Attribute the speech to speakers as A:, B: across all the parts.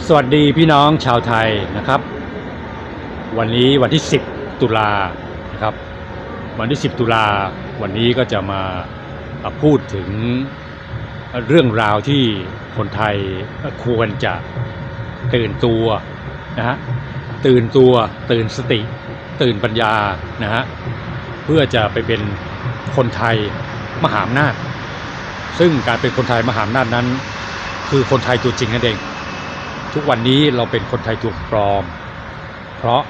A: สวัสดีพี่น้องชาวไทยนะครับ วันนี้วันที่ 10 ตุลานะครับ วันที่ 10 ตุลาวันนี้ก็จะมาพูดถึงเรื่องราวที่คนไทยควรจะตื่นตัวนะฮะตื่นตัวตื่นสติ ตื่นปัญญานะฮะเพื่อจะไปเป็นคนไทยมหาอำนาจ ซึ่งการเป็นคนไทยมหาอำนาจนั้น คือคนไทยตัวจริงนั่นเอง ทุกวันนี้เราเป็นคนไทยตัวปลอม เพราะ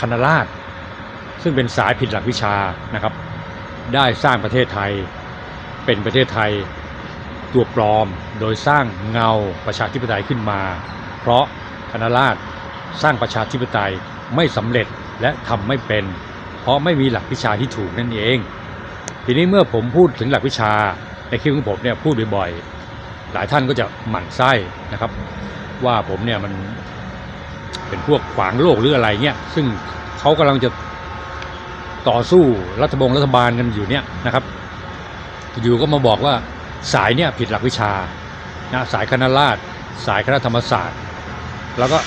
A: คณะราษฎรซึ่งเป็นสายผิดหลักวิชานะครับ ได้สร้างประเทศไทย เป็นประเทศไทยตัวปลอมโดยสร้างเงาประชาธิปไตยขึ้นมา เพราะคณะราษฎรสร้างประชาธิปไตยไม่สำเร็จและทำไม่เป็น เพราะไม่มีหลักวิชาที่ถูกนั่นเอง ทีนี้เมื่อผมพูดถึงหลักวิชาในคลิปของผมเนี่ยพูดบ่อยๆหลายท่านก็จะหมั่นไส้นะครับ ว่าผมเนี่ยมันเป็นพวกขวางโลกหรืออะไรเงี้ยซึ่งเขากำลังจะต่อสู้รัฐบงรัฐบาลกันอยู่เนี่ยนะครับ อยู่ก็มาบอกว่าสายเนี่ยผิดหลักวิชานะสายคณะราษฎรสายคณะธรรมศาสตร์ แล้วก็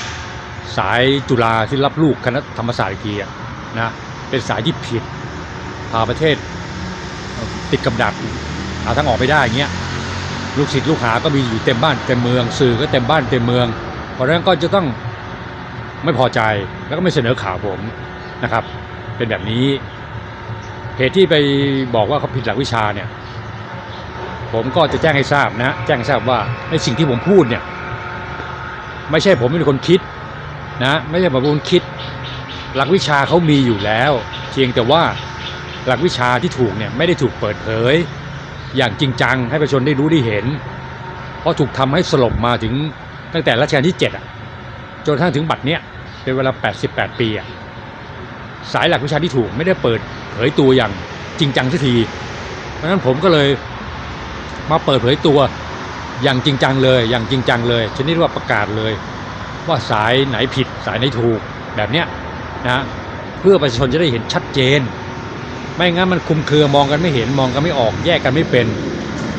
A: สายจุฬาที่รับลูกคณะธรรมศาสตร์อีกทีอะนะเป็นสายที่ผิดพาประเทศติดกับดักหาทางออกไม่ได้เงี้ย ลูกศิษย์ลูกหาก็มีอยู่เต็มบ้านเต็มเมือง สื่อก็เต็มบ้านเต็มเมือง เพราะฉะนั้นก็จะต้องไม่พอใจแล้วก็ไม่เสนอข่าวผมนะครับ เป็นแบบนี้เหตุที่ไปบอกว่าเขาผิดหลักวิชาเนี่ย ผมก็จะแจ้งให้ทราบนะ แจ้งให้ทราบว่าในสิ่งที่ผมพูดเนี่ย ไม่ใช่ผมเป็นคนคิดนะ ไม่ใช่ผมเป็นคนคิด หลักวิชาเขามีอยู่แล้ว เพียงแต่ว่าหลักวิชาที่ถูกเนี่ยไม่ได้ถูกเปิดเผย อย่างจริงจังให้ประชาชนได้รู้ได้เห็น เพราะถูกทำให้สลบมาถึงตั้งแต่รัชกาลที่ 7 อะ จนกระทั่งถึงบัดเนี้ยเป็นเวลา 88 ปีอะสายหลักวิชาที่ถูกไม่ได้เปิดเผยตัวอย่างจริงจังสักที เพราะฉะนั้นผมก็เลยมาเปิดเผยตัวอย่างจริงจังเลยอย่างจริงจังเลยชนิดว่าประกาศเลย ว่าสายไหนผิดสายไหนถูกแบบเนี้ยนะเพื่อประชาชนจะได้เห็นชัดเจน ไม่งั้นมันคุมเครือมองกันไม่เห็นมองกันไม่ออกแยกกันไม่เป็น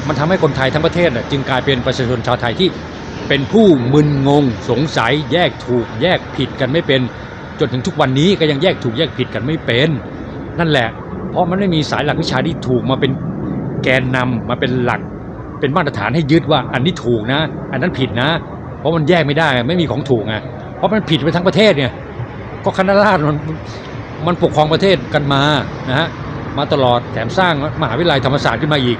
A: มันทำให้คนไทยทั้งประเทศน่ะจึงกลายเป็นประชาชนชาวไทยที่เป็นผู้มึนงง สงสัย แยกถูก แยกผิดกันไม่เป็น จนถึงทุกวันนี้ก็ยังแยกถูกแยกผิดกันไม่เป็น นั่นแหละ เพราะมันไม่มีสายหลักวิชาที่ถูกมาเป็นแกนนำมาเป็นหลัก เป็นมาตรฐานให้ยึดว่าอันนี้ถูกนะ อันนั้นผิดนะ เพราะมันแยกไม่ได้ไม่มีของถูกไงเพราะมันผิดไปทั้งประเทศเนี่ยก็คณะราษฎรมันมันปกครองประเทศกันมานะฮะ มาตลอดแถมสร้างมหาวิทยาลัยธรรมศาสตร์ขึ้นมาอีก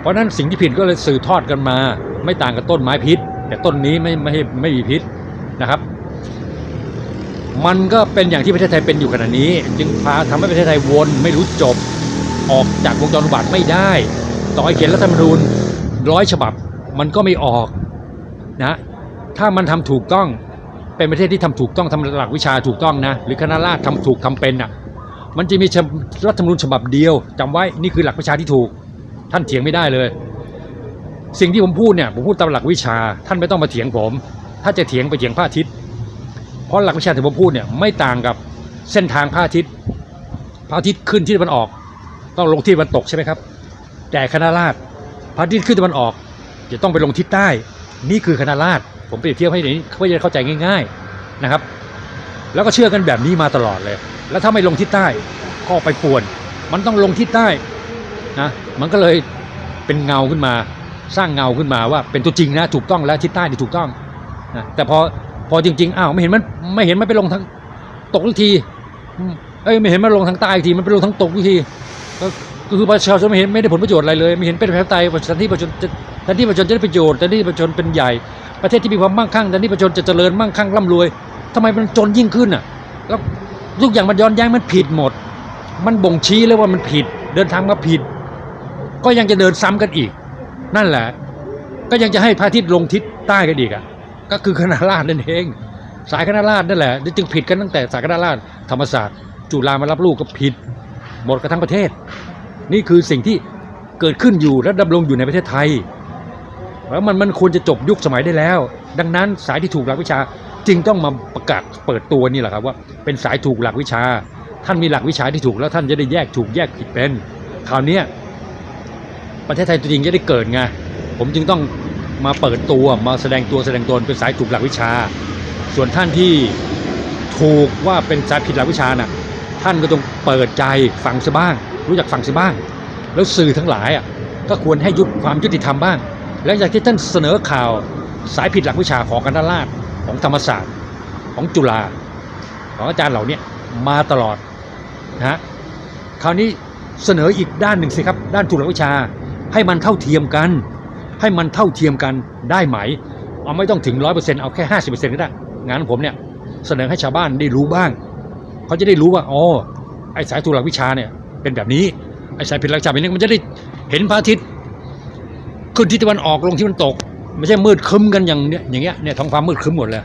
A: เพราะนั้นสิ่งที่ผิดก็เลยสืบทอดกันมา ไม่ต่างกับต้นไม้พิษ แต่ต้นนี้ไม่ไม่ไม่มีพิษนะครับ มันก็เป็นอย่างที่ประเทศไทยเป็นอยู่ขณะนี้ จึงพาทำให้ประเทศไทยวนไม่รู้จบออกจากวงจรอุบาทไม่ได้ ต่อให้เขียนรัฐธรรมนูญร้อยฉบับมันก็ไม่ออกนะถ้ามันทำถูกต้องเป็นประเทศที่ทำถูกต้องทำหลักวิชาถูกต้องนะหรือคณะราษฎรทำถูกทำเป็นอะ มันจะมีรัฐธรรมนูญฉบับเดียวจำไว้นี่คือหลักวิชาที่ถูก ท่านเถียงไม่ได้เลย สิ่งที่ผมพูดเนี่ยผมพูดตามหลักวิชา ท่านไม่ต้องมาเถียงผม ถ้าจะเถียงไปเถียงพระอาทิตย์เพราะหลักวิชาที่ผมพูดเนี่ยไม่ต่างกับเส้นทางพระอาทิตย์พระอาทิตย์ขึ้นที่ตะวันออก ต้องลงที่ตะวันตกใช่ไหมครับ แต่คณะราษฎรพระอาทิตย์ขึ้นตะวันออก จะต้องไปลงทิศใต้ นี่คือคณะราษฎรผมเปรียบเทียบให้อย่างนี้เพื่อจะเข้าใจง่าย ๆนะครับ แล้วก็เชื่อกันแบบนี้มาตลอดเลย แล้วถ้าไม่ลงทิศใต้ก็ไปป่วน มันต้องลงทิศใต้นะมันก็เลยเป็นเงาขึ้นมาสร้างเงาขึ้นมาว่าเป็นตัวจริงนะถูกต้องแล้วทิศใต้นี่ถูกต้องนะแต่พอพอจริงๆอ้าวไม่เห็นมันไม่เห็นมันไปลงทางตกทุกทีเอ้ยไม่เห็นมันลงทางใต้ทีมันไปลงทางตกทุกทีก็คือประชาชนไม่เห็นไม่ได้ผลประโยชน์อะไรเลยไม่เห็นเป็นประชาธิปไตยแทนที่ประชาชนจะแทนที่ประชาชนจะได้ประโยชน์แทนที่ประชาชนเป็นใหญ่ ประเทศที่มีความมั่งคั่งแทนที่ประชาชนจะเจริญมั่งคั่งร่ำรวยทำไมมันจนยิ่งขึ้นอะแล้ว ทุกอย่างมันย้อนแย้งมันผิดหมด มันบ่งชี้เลยว่ามันผิด เดินทางมาผิด ก็ยังจะเดินซ้ำกันอีก นั่นแหละ ก็ยังจะให้พระอาทิตย์ลงทิศใต้กันอีกอะ ก็คือคณะราษฎรนั่นเอง สายคณะราษฎรนั่นแหละจึงผิดกันตั้งแต่สายคณะราษฎรธรรมศาสตร์ จุฬามารับลูกก็ผิด หมดกันทั้งประเทศ นี่คือสิ่งที่เกิดขึ้นอยู่และดำรงอยู่ในประเทศไทยแล้วมันมันควรจะจบยุคสมัยได้แล้ว ดังนั้นสายที่ถูกหลักวิชา จึงต้องมาประกาศเปิดตัวนี่แหละครับว่าเป็นสายถูกหลักวิชา ท่านมีหลักวิชาที่ถูกแล้วท่านจะได้แยกถูกแยกผิดเป็นคราวนี้ประเทศไทยตัวจริงจะได้เกิดไงผมจึงต้องมาเปิดตัวมาแสดงตัวแสดงตนเป็นสายถูกหลักวิชา ส่วนท่านที่ถูกว่าเป็นสายผิดหลักวิชาน่ะท่านก็ต้องเปิดใจฟังซะบ้าง รู้จักฟังซะบ้าง แล้วสื่อทั้งหลายอะก็ควรให้ยุติความยุติธรรมบ้าง และจากที่ท่านเสนอข่าวสายผิดหลักวิชาของคณะราษฎร ของธรรมศาสตร์ของจุฬาของอาจารย์เหล่านี้มาตลอดนะฮะคราวนี้เสนออีกด้านหนึ่งสิครับด้านถูกหลักวิชาให้มันเท่าเทียมกัน ให้มันเท่าเทียมกันได้ไหม เอาไม่ต้องถึงร้อยเปอร์เซ็นต์เอาแค่ห้าสิบเปอร์เซ็นต์ก็ได้ งานของผมเนี่ยเสนอให้ชาวบ้านได้รู้บ้าง เขาจะได้รู้ว่าอ๋อไอ้สายถูกหลักวิชาเนี่ยเป็นแบบนี้ไอ้สายผิดหลักวิชาแบบนี้มันจะได้เห็นพระอาทิตย์ขึ้นที่ตะวันออกลงที่มันตก ไม่ใช่มืดคึ้มกันอย่างเนี้ยอย่างเงี้ยเนี่ยท้องฟ้ามืดคึ้มหมดเลย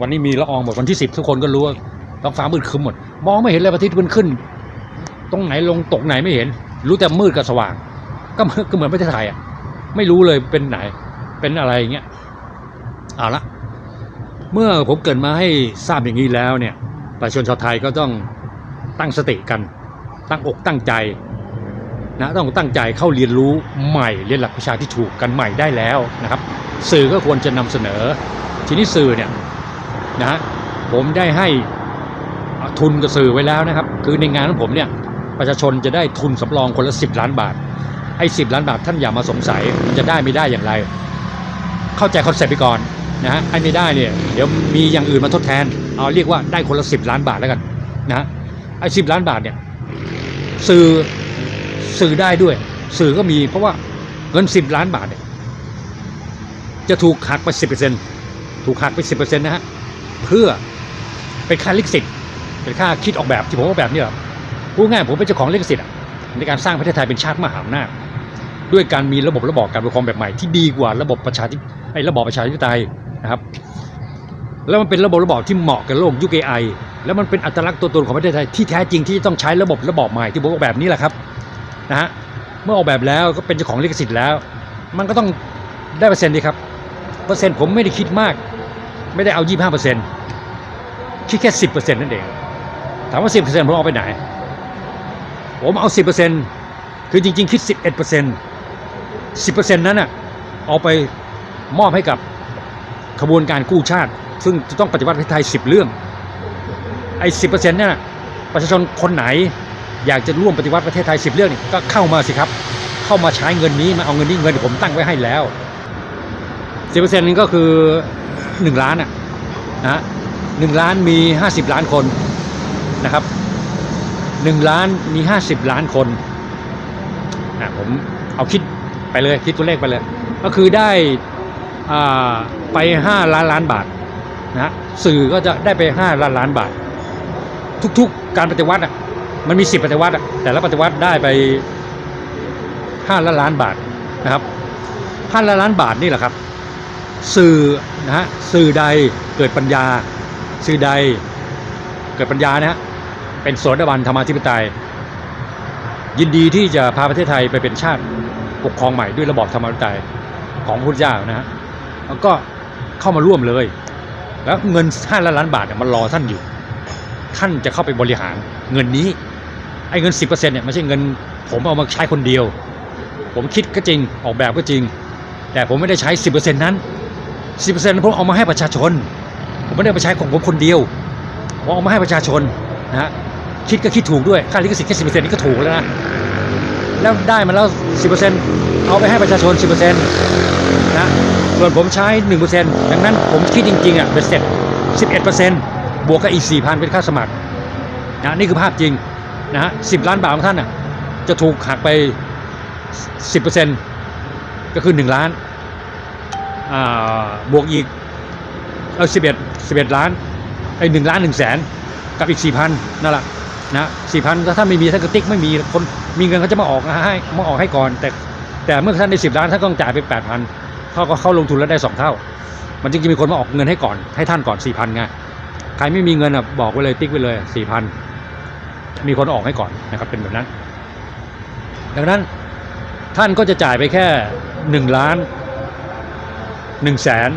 A: วันนี้มีละอองหมดวันที่สิบทุกคนก็รู้ว่าท้องฟ้ามืดคึ้มหมด มองไม่เห็นเลยพระอาทิตย์มันขึ้น ตรงไหนลงตกไหนไม่เห็น รู้แต่มืดกับสว่าง ก็เหมือนก็เหมือนประเทศไทยอะไม่รู้เลยเป็นไหน เป็นอะไรอย่างเงี้ยเอาละเมื่อผมเกิดมาให้ทราบอย่างนี้แล้วเนี่ยประชาชนชาวไทยก็ต้องตั้งสติกัน ตั้งอกตั้งใจ นะต้องตั้งใจเข้าเรียนรู้ใหม่เรียนหลักวิชาที่ถูกกันใหม่ได้แล้วนะครับ สื่อก็ควรจะนำเสนอ ทีนี้สื่อเนี่ยนะฮะผมได้ให้ทุนกับสื่อไว้แล้วนะครับ คือในงานของผมเนี่ยประชาชนจะได้ทุนสำรองคนละ 10 ล้านบาทไอ้สิล้านบาทท่านอย่ามาสงสัยมันจะได้ไม่ได้อย่างไร เข้าใจคอนเซ็ปต์ไปก่อนนะฮะไอ้ไม่ได้เนี่ยเดี๋ยวมีอย่างอื่นมาทดแทน เอาเรียกว่าได้คนละ 10 ล้านบาทแล้วกันนะฮะไอ้สิล้านบาทเนี่ยสื่อ สื่อได้ด้วย สื่อก็มีเพราะว่าเงิน10ล้านบาทเนี่ยจะถูกหักไป10%ถูกหักไป10%นนะฮะเพื่อเป็นค่าลิขสิทธิ์เป็นค่าคิดออกแบบที่ผมออกแบบนี่ยพูดง่ายผมเป็นเจ้าของลิขสิทธิ์อะในการสร้างประเทศไทยเป็นชาติมหาอำนาจด้วยการมีระบบระบอบการปกครองแบบใหม่ที่ดีกว่าระบบประชาธิไอ้ระบอบประชาธิปไตยนะครับ แล้วมันเป็นระบบระบอบที่เหมาะกับโลกยุค AI แล้วมันเป็นอัตลักษณ์ตัวตนของประเทศไทยที่แท้จริงที่จะต้องใช้ระบบระบอบใหม่ที่ผมออกแบบนี้แหละครับ นะฮะเมื่อออกแบบแล้วก็เป็นเจ้าของลิขสิทธิ์แล้ว มันก็ต้องได้เปอร์เซ็นต์ดีครับเปอร์เซ็นต์ผมไม่ได้คิดมาก ไม่ได้เอา 25เปอร์เซ็นต์คิดแค่ 10เปอร์เซ็นต์นั่นเองถามว่า 10เปอร์เซ็นต์ผมเอาไปไหน ผมเอา 10%คือจริง ๆ คิด 11% 10%นั้นน่ะเอาไปมอบให้กับขบวนการกู้ชาติ ซึ่งจะต้องปฏิวัติประเทศไทย 10 เรื่อง ไอ้ 10%เนี่ยนประชาชนคนไหน อยากจะร่วมปฏิวัติประเทศไทย 10 เรื่องนี่ก็เข้ามาสิครับ เข้ามาใช้เงินนี้มาเอาเงินนี้เงินที่ผมตั้งไว้ให้แล้ว10%นึงก็คือ 1 ล้านอะนะหนึ่งล้านมี 50 ล้านคนนะครับหนึ่งล้านมีห้าสิบล้านคนนะผมเอาคิดไปเลยคิดตัวเลขไปเลย ก็คือได้อ่าไปห้าล้านล้านบาทนะฮะสื่อก็จะได้ไปห้าล้านล้านบาท ทุกๆการปฏิวัติอะ มันมีสิบปฏิวัติแต่ละปฏิวัติได้ไปห้าล้านล้านบาทนะครับห้าล้านล้านบาทนี่แหละครับ สื่อนะฮะสื่อใดเกิดปัญญา สื่อใดเกิดปัญญานะฮะเป็นโสดาบันธรรมาธิปไตย ยินดีที่จะพาประเทศไทยไปเป็นชาติปกครองใหม่ด้วยระบอบธรรมาธิปไตยของพระพุทธเจ้านะฮะแล้วก็เข้ามาร่วมเลย แล้วเงิน5ล้านล้านบาทเนี่ยมันรอท่านอยู่ ท่านจะเข้าไปบริหารเงินนี้ไอ้เงิน 10%เนี่ยไม่ใช่เงิน ผมเอามาใช้คนเดียว ผมคิดก็จริงออกแบบก็จริง แต่ผมไม่ได้ใช้ 10%นั้น 10%นั้นผมเอามาให้ประชาชน ผมไม่ได้เอาไปใช้ของผมคนเดียวผมเอามาให้ประชาชนนะฮะคิดก็คิดถูกด้วยค่าลิขสิทธิ์แค่สิบเปอร์เซ็นต์นี่ก็ถูกแล้วนะแล้วได้มาแล้วสิบเปอร์เซ็นต์เอาไปให้ประชาชนสิบเปอร์เซ็นต์นะส่วนผมใช้หนึ่งเปอร์เซ็นต์ดังนั้นผมคิดจริงๆอะเป็นเสร็จสิบเอ็ดเปอร์เซ็นต์ บวกกับอีกสี่พันเป็นค่าสมัครนะนี่คือภาพจริงนะฮะสิบล้านบาทของท่านอะจะถูกหักไปสิบเปอร์เซ็นต์ก็คือหนึ่งล้านอ่าบวกอีกเอาสิบเอ็ดสิบเอ็ดล้านไอ้หนึ่งล้านหนึ่งแสนกับอีกสี่พันนั่นแหละนะสี่พันถ้าท่านไม่มีท่านกระติกไม่มีคนมีเงินเขาจะมาออกให้มาออกให้ก่อน แต่แต่เมื่อท่านได้สิบล้านท่านก็ต้องจ่ายไปแปดพันเขาก็เข้าลงทุนแล้วได้สองเท่า มันจึงจะมีคนมาออกเงินให้ก่อนให้ท่านก่อนสี่พันไง ใครไม่มีเงินอะบอกไว้เลยติ๊กไว้เลยสี่พันมีคนออกให้ก่อนนะครับเป็นแบบนั้น ดังนั้นท่านก็จะจ่ายไปแค่หนึ่งล้านหนึ่งแสน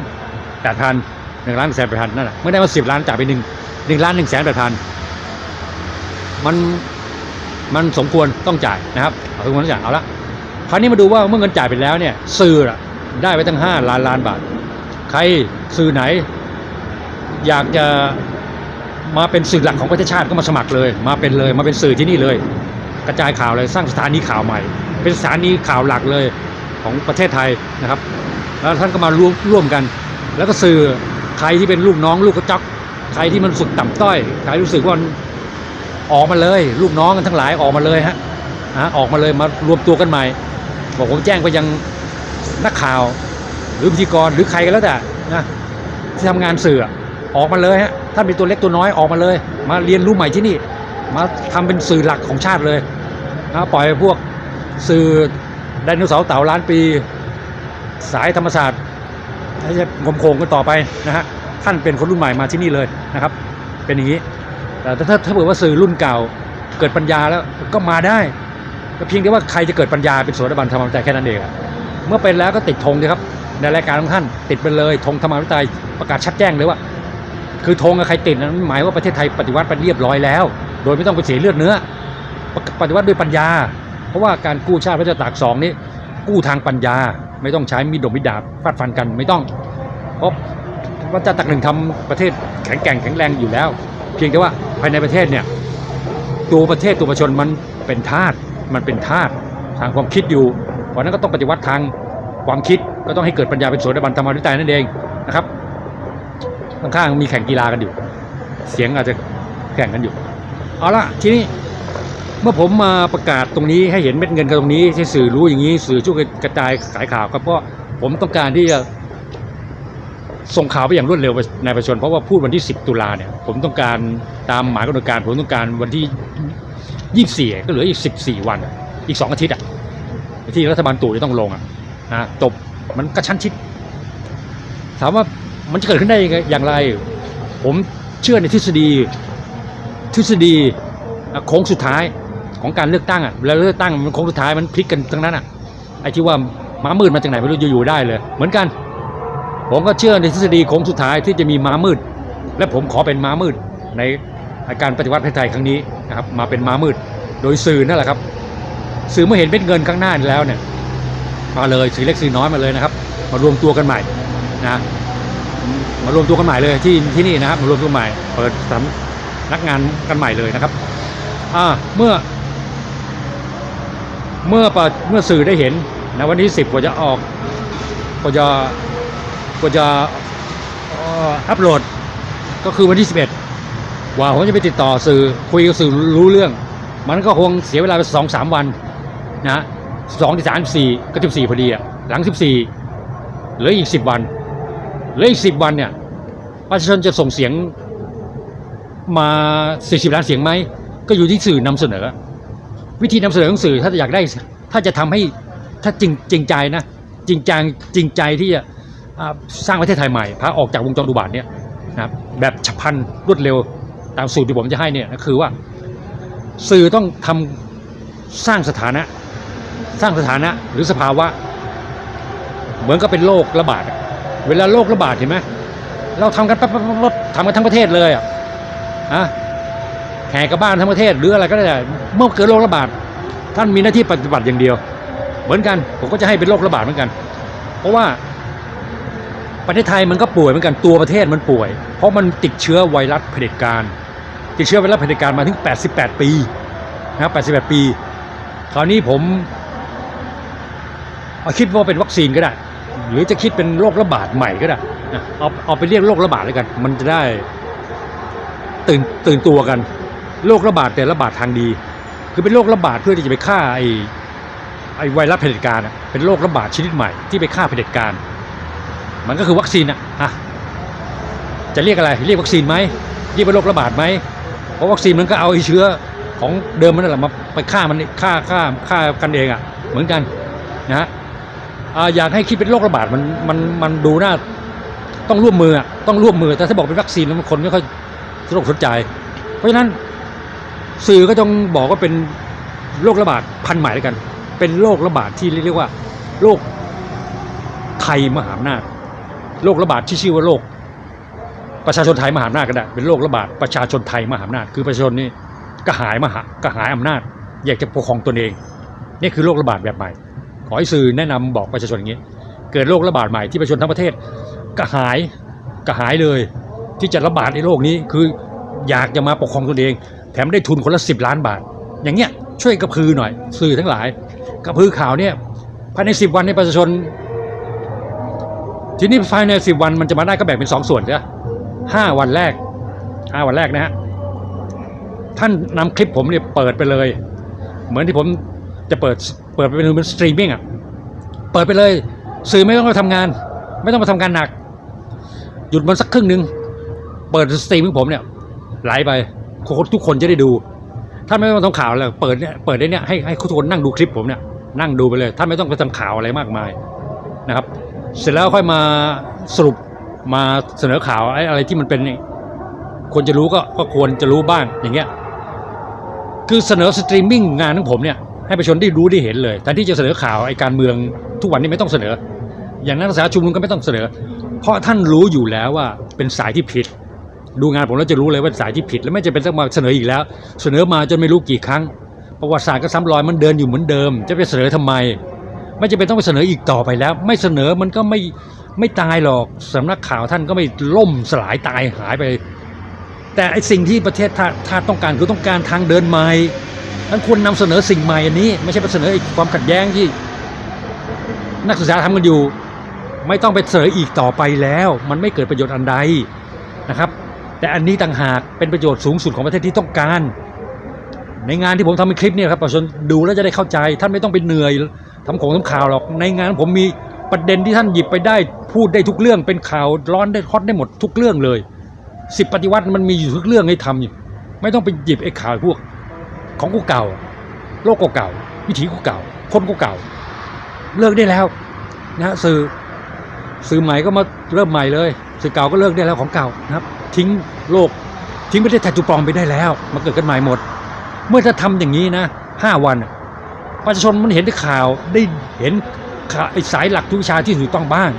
A: แปดพันหนึ่งล้านแสนแปดพันนั่นแหละไม่ได้ว่าสิบล้านจ่ายไปหนึ่งหนึ่งล้านหนึ่งแสนแปดพันมันมันสมควรต้องจ่ายนะครับเอาสมควรต้องจ่ายเอาละคราวนี้มาดูว่าเมื่อเงินจ่ายไปแล้วเนี่ยสื่ออะได้ไปตั้งห้าล้านล้านบาท ใครสื่อไหน อยากจะมาเป็นสื่อหลักของประเทศชาติก็มาสมัครเลย มาเป็นเลยมาเป็นสื่อที่นี่เลย กระจายข่าวเลยสร้างสถานีข่าวใหม่ เป็นสถานีข่าวหลักเลยของประเทศไทยนะครับ แล้วท่านก็มาร่วมร่วมกัน แล้วก็สื่อใครที่เป็นลูกน้อง ลูกกระจอกใครที่มันสุดต่ำต้อยใครรู้สึกว่าออกมาเลย ลูกน้องกันทั้งหลายออกมาเลยฮะฮะออกมาเลยมารวมตัวกันใหม่บอกผมแจ้งไปยังนักข่าว หรือพิธีกรหรือใครก็แล้วแต่นะที่ทำงานสื่อ ออกมาเลยฮะท่านเป็นตัวเล็กตัวน้อยออกมาเลย มาเรียนรู้ใหม่ที่นี่ มาทำเป็นสื่อหลักของชาติเลยนะปล่อยพวกสื่อไดโนเสาร์เต่าล้านปี สายธรรมศาสตร์ให้จะงมโคงกันต่อไปนะฮะท่านเป็นคนรุ่นใหม่มาที่นี่เลยนะครับ เป็นอย่างนี้ แต่ถ้าถ้าเผื่อว่าสื่อรุ่นเก่าเกิดปัญญาแล้วก็มาได้เพียงแต่ว่าใครจะเกิดปัญญาเป็นโสดาบันธรรมวิจัยแค่นั้นเองเมื่อเป็นแล้วก็ติดธงเลยครับในรายการของท่านติดไปเลยธงธรรมวิจัยประกาศชัดแจ้งเลยว่า คือธงกับใครติดนั้นหมายว่าประเทศไทยปฏิวัติไปเรียบร้อยแล้ว โดยไม่ต้องไปเสียเลือดเนื้อ ปฏิปฏิวัติด้วยปัญญา เพราะว่าการกู้ชาติพระเจ้าตากสองนี้ กู้ทางปัญญาไม่ต้องใช้มีดดมีดาบฟาดฟันกันไม่ต้องเพราะพระเจ้าตากหนึ่งทำประเทศแข็งแกร่งแข็งแรงอยู่แล้ว เพียงแต่ว่าภายในประเทศเนี่ยตัวประเทศตัวประชาชนมันเป็นทาสมันเป็นทาสทางความคิดอยู่เพราะนั้นก็ต้องปฏิวัติทางความคิดก็ต้องให้เกิดปัญญาเป็นโสดาบันธรรมวิจัยนั่นเองนะครับ ข้างๆมีแข่งกีฬากันอยู่ เสียงอาจจะแข่งกันอยู่ เอาละทีนี้เมื่อผมมาประกาศตรงนี้ให้เห็นเม็ดเงินกันตรงนี้ให้สื่อรู้อย่างนี้ สื่อช่วยกระจายขายข่าวครับเพราะผมต้องการที่จะส่งข่าวไปอย่างรวดเร็วในประชาชนเพราะว่าพูดวันที่ 10 ตุลาเนี่ยผมต้องการตามหมายกำหนดการผมต้องการวันที่ 24 ก็เหลืออีก 14 วัน อีก 2 อาทิตย์อะที่รัฐบาลตู่จะต้องลงอะนะจบมันกระชั้นชิด ถามว่า มันจะเกิดขึ้นได้อย่างไร ผมเชื่อในทฤษฎี ทฤษฎีโค้งสุดท้ายของการเลือกตั้งอะเวลาเลือกตั้งมันโค้งสุดท้ายมันพลิกกันทั้งนั้นอะไอ้ที่ว่าม้ามืดมาจากไหนไม่รู้อยู่ๆได้เลย เหมือนกัน ผมก็เชื่อในทฤษฎีโค้งสุดท้ายที่จะมีม้ามืด และผมขอเป็นม้ามืดในการปฏิวัติประเทศไทยครั้งนี้นะครับมาเป็นม้ามืด โดยสื่อนั่นแหละครับ สื่อเมื่อเห็นเป็นเงินข้างหน้านี่แล้วเนี่ยมาเลยสื่อเล็กสื่อน้อยมาเลยนะครับ มารวมตัวกันใหม่นะ มารวมตัวกันใหม่เลยที่ที่นี่นะครับมารวมตัวใหม่เปิดสำนักงานกันใหม่เลยนะครับอ่าเมื่อ เมื่อเมื่อสื่อได้เห็นนะวันที่สิบกว่าจะออกกว่าจะกว่าจะอัปโหลดก็คือวันที่สิบเอ็ดว่าผมจะไปติดต่อสื่อคุยกับสื่อรู้เรื่อง มันก็คงเสียเวลาไปสองสามวันนะสองที่สามสี่ก็สิบสี่พอดีอะหลังสิบสี่เหลืออีกสิบวัน เลืออีกสิบวันเนี่ยประชาชนจะส่งเสียงมาสี่สิบล้านเสียงไหมก็อยู่ที่สื่อนำเสนอ วิธีนำเสนอของสื่อถ้าจะอยากได้ ถ้าจะทำให้ถ้าจริงจริงใจนะจริงจังจริงใจที่จะสร้างประเทศไทยใหม่พาออกจากวงจรอุบาทเนี่ยนะครับแบบฉับพลันรวดเร็วตามสูตรที่ผมจะให้เนี่ยก็คือว่าสื่อต้องทำสร้างสถานะ สร้างสถานะหรือสภาวะ เหมือนกับเป็นโรคระบาด เวลาโรคระบาดเห็นไหมเราทำกันปั๊บปั๊บปั๊บทำกันทั้งประเทศเลยอะอะแห่กระบ้านทั้งประเทศหรืออะไรก็ได้ เมื่อเกิดโรคระบาด ท่านมีหน้าที่ปฏิบัติอย่างเดียว เหมือนกันผมก็จะให้เป็นโรคระบาดเหมือนกัน เพราะว่าประเทศไทยมันก็ป่วยเหมือนกันตัวประเทศมันป่วย เพราะมันติดเชื้อไวรัสเผด็จการ ติดเชื้อไวรัสเผด็จการมาถึง 88 ปีนะ88 ปี คราวนี้ผมเอาคิดว่าเป็นวัคซีนก็ได้ หรือจะคิดเป็นโรคระบาดใหม่ก็ได้เอาเอาไปเรียกโรคระบาดเลยกัน มันจะได้ตื่นตื่นตัวกันโรคระบาดแต่ระบาดทางดี คือเป็นโรคระบาดเพื่อที่จะไปฆ่าไอ้ไอ้ไวรัสเผด็จการเป็นโรคระบาดชนิดใหม่ที่ไปฆ่าเผด็จการ มันก็คือวัคซีนอะอะจะเรียกอะไรเรียกวัคซีนไหมเรียกเป็นโรคระบาดไหมเพราะวัคซีนมันก็เอาไอ้เชื้อของเดิมมันนั่นแหละมาไปฆ่ามันฆ่าฆ่าฆ่ากันเองอะเหมือนกันนะฮะ อยากให้คิดเป็นโรคระบาดมันมันมันดูน่าต้องร่วมมือต้องร่วมมือแต่ถ้าบอกเป็นวัคซีนแล้วมันคนไม่ค่อยสนอกสนใจ เพราะฉะนั้นสื่อก็ต้องบอกว่าเป็นโรคระบาดพันธุ์ใหม่แล้วกัน เป็นโรคระบาดที่เรียกว่าโรคไทยมหาอำนาจโรคระบาดที่ชื่อว่าโรคประชาชนไทยมหาอำนาจก็ได้เป็นโรคระบาดประชาชนไทยมหาอำนาจคือประชาชนนี่กระหายมหากระหายอำนาจ อยากจะปกครองตนเอง นี่คือโรคระบาดแบบใหม่ ขอให้สื่อแนะนำบอกประชาชนอย่างนี้ เกิดโรคระบาดใหม่ที่ประชาชนทั้งประเทศกระหายกระหายเลย ที่จะระบาดในโลกนี้คืออยากจะมาปกครองตนเอง แถมได้ทุนคนละสิบล้านบาท อย่างเงี้ยช่วยกระพือหน่อย สื่อทั้งหลาย กระพือข่าวเนี่ยภายในสิบวันในประชาชน ทีนี้ภายในสิบวันมันจะมาได้ก็แบ่งเป็นสองส่วนใช่ไหมห้าวันแรกห้าวันแรกนะฮะท่านนำคลิปผมเนี่ยเปิดไปเลย เหมือนที่ผมจะเปิด เปิดไปเป็นเป็นสตรีมมิ่งอะเปิดไปเลย สื่อไม่ต้องมาทำงาน ไม่ต้องมาทำงานหนัก หยุดมันสักครึ่งหนึ่งเปิดสตรีมมิ่งผมเนี่ยไหลไปคนทุกคนจะได้ดูท่านไม่ต้องทำข่าวเลยเปิดเนี่ยเปิดได้เนี่ยให้ให้ทุกคนนั่งดูคลิปผมเนี่ยนั่งดูไปเลยท่านไม่ต้องไปทำข่าวอะไรมากมายนะครับ เสร็จแล้วค่อยมาสรุปมาเสนอข่าวไอ้อะไรที่มันเป็นนี่ควรจะรู้ก็ก็ควรจะรู้บ้างอย่างเงี้ยคือเสนอสตรีมมิ่งงานของผมเนี่ย ให้ประชาชนได้รู้ได้เห็นเลยแทนที่จะเสนอข่าวไอ้การเมืองทุกวันนี้ไม่ต้องเสนอ อย่างนักศึกษาชุมนุมก็ไม่ต้องเสนอ เพราะท่านรู้อยู่แล้วว่าเป็นสายที่ผิด ดูงานผมแล้วจะรู้เลยว่าสายที่ผิด แล้วไม่จะเป็นต้องมาเสนออีกแล้ว เสนอมาจนไม่รู้กี่ครั้งประวัติศาสตร์ก็ซ้ำรอยมันเดินอยู่เหมือนเดิม จะไปเสนอทำไม ไม่จำเป็นต้องไปเสนออีกต่อไปแล้ว ไม่เสนอมันก็ไม่ไม่ตายหรอกสำนักข่าวท่านก็ไม่ล่มสลายตายหายไป แต่ไอสิ่งที่ประเทศชาติชาต้องการคือต้องการทางเดินใหม่ ท่านควรนำเสนอสิ่งใหม่อันนี้ ไม่ใช่ไปเสนอไอ้ความขัดแย้งที่ นักศึกษาทำกันอยู่ ไม่ต้องไปเสนออีกต่อไปแล้ว มันไม่เกิดประโยชน์อันใดนะครับ แต่อันนี้ต่างหากเป็นประโยชน์สูงสุดของประเทศที่ต้องการ ในงานที่ผมทำเป็นคลิปเนี่ยครับประชาชนดูแล้วจะได้เข้าใจ ท่านไม่ต้องไปเหนื่อยทำของทำข่าวหรอกในงานผมมีประเด็นที่ท่านหยิบไปได้พูดได้ทุกเรื่องเป็นข่าวร้อนได้ฮอตได้หมดทุกเรื่องเลยสิบปฏิวัติมันมีอยู่ทุกเรื่องให้ทำอยู่ไม่ต้องไปหยิบไอ้ข่าวพวก ของกูเก่า โลกกูเก่า วิถีกูเก่า คนกูเก่า เลิกได้แล้วนะสื่อสื่อใหม่ก็มาเริ่มใหม่เลย สื่อเก่าก็เลิกได้แล้วของเก่านะครับ ทิ้งโลก ทิ้งประเทศไทยจุปลอมไปได้แล้ว มาเกิดกันใหม่หมด เมื่อจะทำอย่างนี้นะห้าวันประชาชนมันเห็นข่าวได้เห็นไอ้สายหลักทุกวิชาที่ถูกต้องบ้าง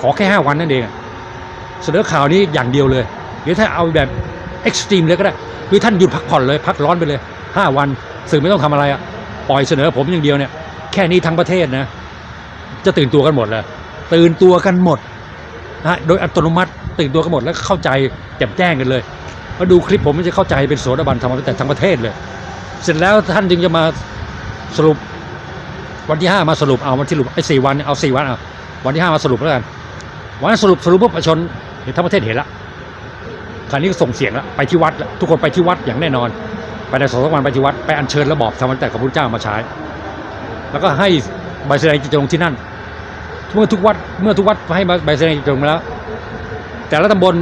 A: ขอแค่ห้าวันนั่นเองเสนอข่าวนี้อย่างเดียวเลยหรือถ้าเอาแบบเอ็กซ์ตรีมเลยก็ได้ คือท่านหยุดพักผ่อนเลย พักร้อนไปเลย ห้าวันสื่อไม่ต้องทำอะไรอะปล่อยเสนอผมอย่างเดียวเนี่ย แค่นี้ทั้งประเทศนะ จะตื่นตัวกันหมดเลยตื่นตัวกันหมดนะฮะโดยอัตโนมัติตื่นตัวกันหมดแล้วเข้าใจแจ่มแจ้งกันเลยมาดูคลิปผมมันจะเข้าใจเป็นโสดาบันธรรมแต่ทั้งประเทศเลย เสร็จแล้วท่านจึงจะมาสรุปวันที่ห้ามาสรุปเอาวันที่สรุปไอ้สี่วันเนี่ยเอาสี่วันเอาวันที่ห้ามาสรุปแล้วกันวันนั้นสรุปสรุปปุ๊บประชาชนเห็นทั้งประเทศเห็นละคราวนี้ก็ส่งเสียงละไปที่วัดละทุกคนไปที่วัดอย่างแน่นอน ไปในสองสามวันไปที่วัดไปอัญเชิญระบอบธรรมแต่ของพระเจ้ามาใช้ แล้วก็ให้ใบแสดงจิตจงที่นั่นเมื่อทุกวัดเมื่อทุกวัดให้ใบแสดงจิตจงมาแล้ว แต่ละตำบล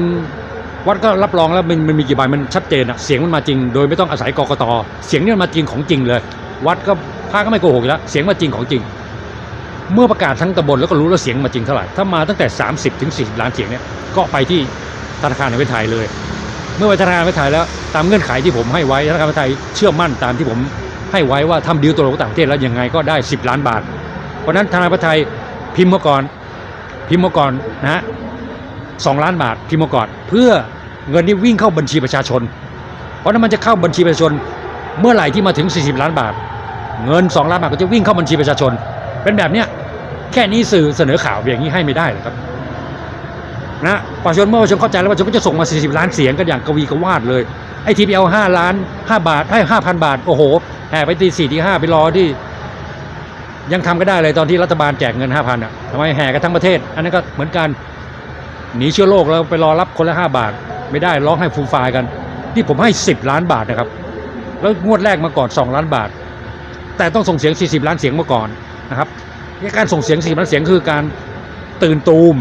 A: วัดก็รับรองแล้วมันมันมีกี่ใบมันชัดเจนอะเสียงมันมาจริง โดยไม่ต้องอาศัยกกตเสียงนี่มันมาจริงของจริงเลย วัดก็พระก็ไม่โกหกแล้วเสียงมาจริงของจริง เมื่อประกาศทั้งตำบลแล้วก็รู้แล้วเสียงมาจริงเท่าไหร่ถ้ามาตั้งแต่ 30ถึง40 ล้านเสียงเนี่ยก็ไปที่ธนาคารแห่งประเทศไทยเลย เมื่อไปธนาคารประเทศไทยแล้วตามเงื่อนไขที่ผมให้ไว้ธนาคารประเทศไทยเชื่อมั่นตามที่ผมให้ไว้ว่าทำดีลตัวลงต่างประเทศแล้วยังไงก็ได้ 10 ล้านบาท เพราะฉะนั้นธนาคารประเทศไทยพิมพ์มาก่อนพิมพ์มาก่อนนะฮะสองล้านบาทพิมพ์มาก่อนเพื่อเงินนี้วิ่งเข้าบัญชีประชาชน เพราะนั้นมันจะเข้าบัญชีประชาชนเมื่อไหร่ที่มาถึง 40 ล้านบาท เงิน 2 ล้านบาทก็จะวิ่งเข้าบัญชีประชาชน เป็นแบบเนี้ยแค่นี้สื่อเสนอข่าวอย่างนี้ให้ไม่ได้หรอกครับ นะประชาชนเมื่อประชาชนเข้าใจแล้วประชาชนก็จะส่งมา 40 ล้านเสียงกันอย่างกวีกวาดเลยไอ้ทีพีเอา5ล้าน5บาทให้5,000บาท โอ้โหแห่ไปตีสี่ที่ห้าไปรอที่ ยังทำก็ได้เลยตอนที่รัฐบาลแจกเงิน5,000อะทำไมแห่กันทั้งประเทศ อันนั้นก็เหมือนกันหนีเชื้อโรคแล้วไปรอรับคนละ5บาท ไม่ได้ร้องให้ฟูมฟายกันนี่ผมให้ 10 ล้านบาทนะครับ แล้วงวดแรกมาก่อน 2 ล้านบาท แต่ต้องส่งเสียง 40 ล้านเสียงมาก่อนนะครับการส่งเสียง40ล้านเสียงคือการตื่นตูม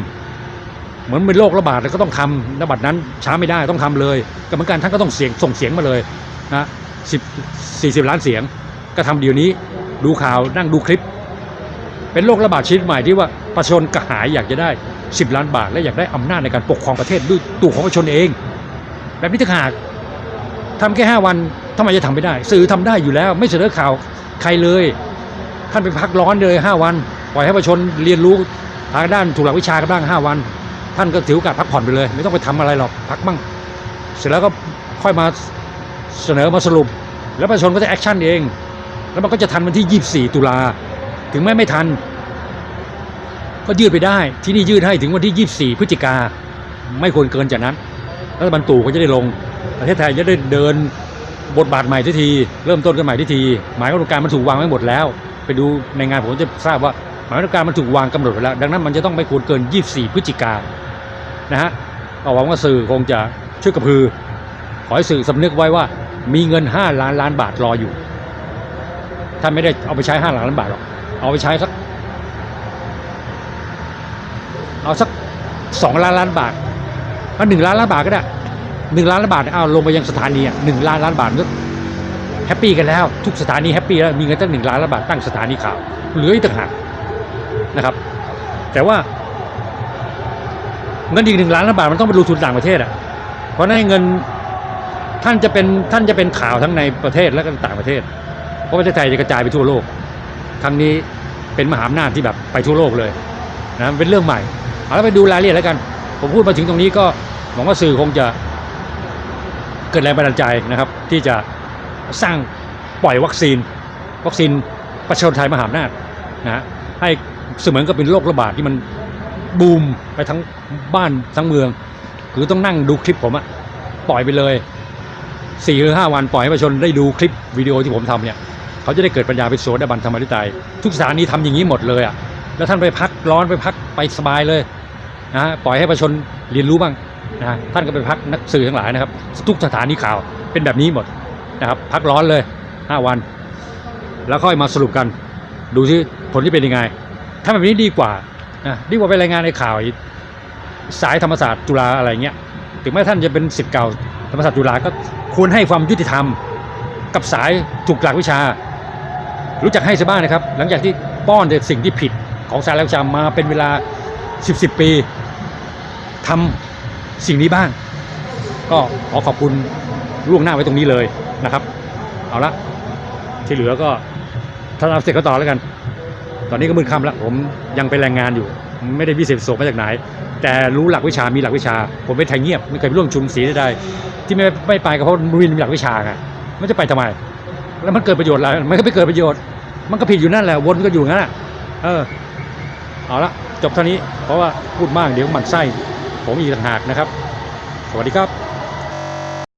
A: เหมือนเป็นโรคระบาดแล้วก็ต้องทำระบาดนั้นช้าไม่ได้ต้องทำเลยก็เหมือนกันท่านก็ต้องเสียงส่งเสียงมาเลยนะ10 40ล้านเสียง ก็ทำเดี๋ยวนี้ดูข่าวนั่งดูคลิป เป็นโรคระบาดชนิดใหม่ที่ว่าประชาชนกระหายอยากจะได้ 10 ล้านบาท และอยากได้อำนาจในการปกครองประเทศด้วยตัวของประชาชนเอง แบบนี้ถ้าหากทำแค่ 5 วันทำไมจะทำไม่ได้ สื่อทำได้อยู่แล้ว ไม่เสนอข่าวใครเลย ท่านไปพักร้อนเลย 5 วัน ปล่อยให้ประชาชนเรียนรู้ทางด้านถูกหลักวิชากันบ้าง 5 วัน ท่านก็ถือโอกาสพักผ่อนไปเลย ไม่ต้องไปทำอะไรหรอกพักบ้างเสร็จแล้วก็ค่อยมาเสนอมาสรุป แล้วประชาชนก็จะแอคชั่นเอง แล้วมันก็จะทันวันที่ 24 ตุลาถึงแม้ไม่ทัน ก็ยืดไปได้ที่นี่ยืดให้ถึงวันที่ 24 พฤศจิกาไม่ควรเกินจากนั้นรัฐบาลตู่ก็จะได้ลง ประเทศไทยจะได้เดินบทบาทใหม่ทีที เริ่มต้นกันใหม่ทีที หมายกำหนดการมันถูกวางไว้หมดแล้ว ไปดูในงานผมจะทราบว่าหมายกำหนดการมันถูกวางกำหนดไว้แล้ว ดังนั้นมันจะต้องไม่ควรเกิน 24 พฤศจิกา นะฮะก็หวังว่าสื่อคงจะช่วยกระพือ ขอให้สื่อสำนึกไว้ว่า มีเงิน 5 ล้านล้านบาทรออยู่ท่านไม่ได้เอาไปใช้ 5 ล้านล้านบาทหรอก เอาไปใช้สัก เอาสัก 2 ล้านล้านบาทเอาหนึ่งล้านล้านบาทก็ได้หนึ่งล้านล้านบาทเอาลงไปยังสถานีอะหนึ่งล้านล้านบาทก็แฮปปี้กันแล้ว ทุกสถานีแฮปปี้แล้วมีเงินตั้งหนึ่งล้านล้านบาทตั้งสถานีข่าวเหลืออีกต่างหากนะครับ แต่ว่า เงินอีกหนึ่งล้านล้านบาทมันต้องไปลงทุนต่างประเทศอะเพราะฉะนั้นเงินท่านจะเป็นท่านจะเป็นข่าวทั้งในประเทศและก็ต่างประเทศ เพราะประเทศไทยจะกระจายไปทั่วโลก ครั้งนี้เป็นมหาอำนาจที่แบบไปทั่วโลกเลยนะเป็นเรื่องใหม่เอาแล้วไปดูรายละเอียดแล้วกัน ผมพูดมาถึงตรงนี้ก็หวังว่าสื่อคงจะเกิดแรงบันดาลใจนะครับ ที่จะสร้างปล่อยวัคซีน วัคซีนประชาชนไทยมหาอำนาจนะให้เสมือนกับเป็นโรคระบาดที่มัน บูมไปทั้งบ้านทั้งเมือง คือต้องนั่งดูคลิปผมอะปล่อยไปเลยสี่หรือห้าวันปล่อยให้ประชาชนได้ดูคลิปวิดีโอที่ผมทำเนี่ยเขาจะได้เกิดปัญญาไปโสดาบันธรรมริไตยทุกสถานีทำอย่างนี้หมดเลยอะแล้วท่านไปพักร้อนไปพักไปสบายเลยนะปล่อยให้ประชาชนเรียนรู้บ้างนะฮะท่านก็ไปพักนักสื่อทั้งหลายนะครับ ทุกสถานีข่าวเป็นแบบนี้หมดนะครับ พักร้อนเลยห้าวัน แล้วค่อยมาสรุปกัน ดูที่ผลที่เป็นยังไง ถ้าแบบนี้ดีกว่า นะดีกว่าไปรายงานในข่าวสายธรรมศาสตร์จุฬาอะไรเงี้ยถึงแม้ท่านจะเป็นสิทธิ์เก่าธรรมศาสตร์จุฬาก็ควรให้ความยุติธรรม กับสายถูกหลักวิชา รู้จักให้ซะบ้างนะครับ หลังจากที่ป้อนแต่สิ่งที่ผิดของสายหลักวิชามาเป็นเวลา 10 10ปีทำสิ่งนี้บ้าง ก็ขอขอบคุณล่วงหน้าไว้ตรงนี้เลยนะครับ เอาละที่เหลือก็ถ้าทำเสร็จก็ต่อแล้วกัน ตอนนี้ก็มืดค่ำแล้วผมยังเป็นแรงงานอยู่ ไม่ได้วิเศษโสมาจากไหน แต่รู้หลักวิชามีหลักวิชา ผมเป็นไทยเงียบ ไม่เคยไปร่วมชุมสีใดๆที่ไม่ไม่ไปก็เพราะมันมีหลักวิชาไงไมันจะไปทำไม แล้วมันเกิดประโยชน์อะไรมันก็ไม่เกิดประโยชน์ มันก็ผิดอยู่นั่นแหละวนก็อยู่งั้นอะเออเอาละจบเท่านี้เพราะว่าพูดมากเดี๋ยวมันไส้ผมอีกต่างหากนะครับ สวัสดีครับ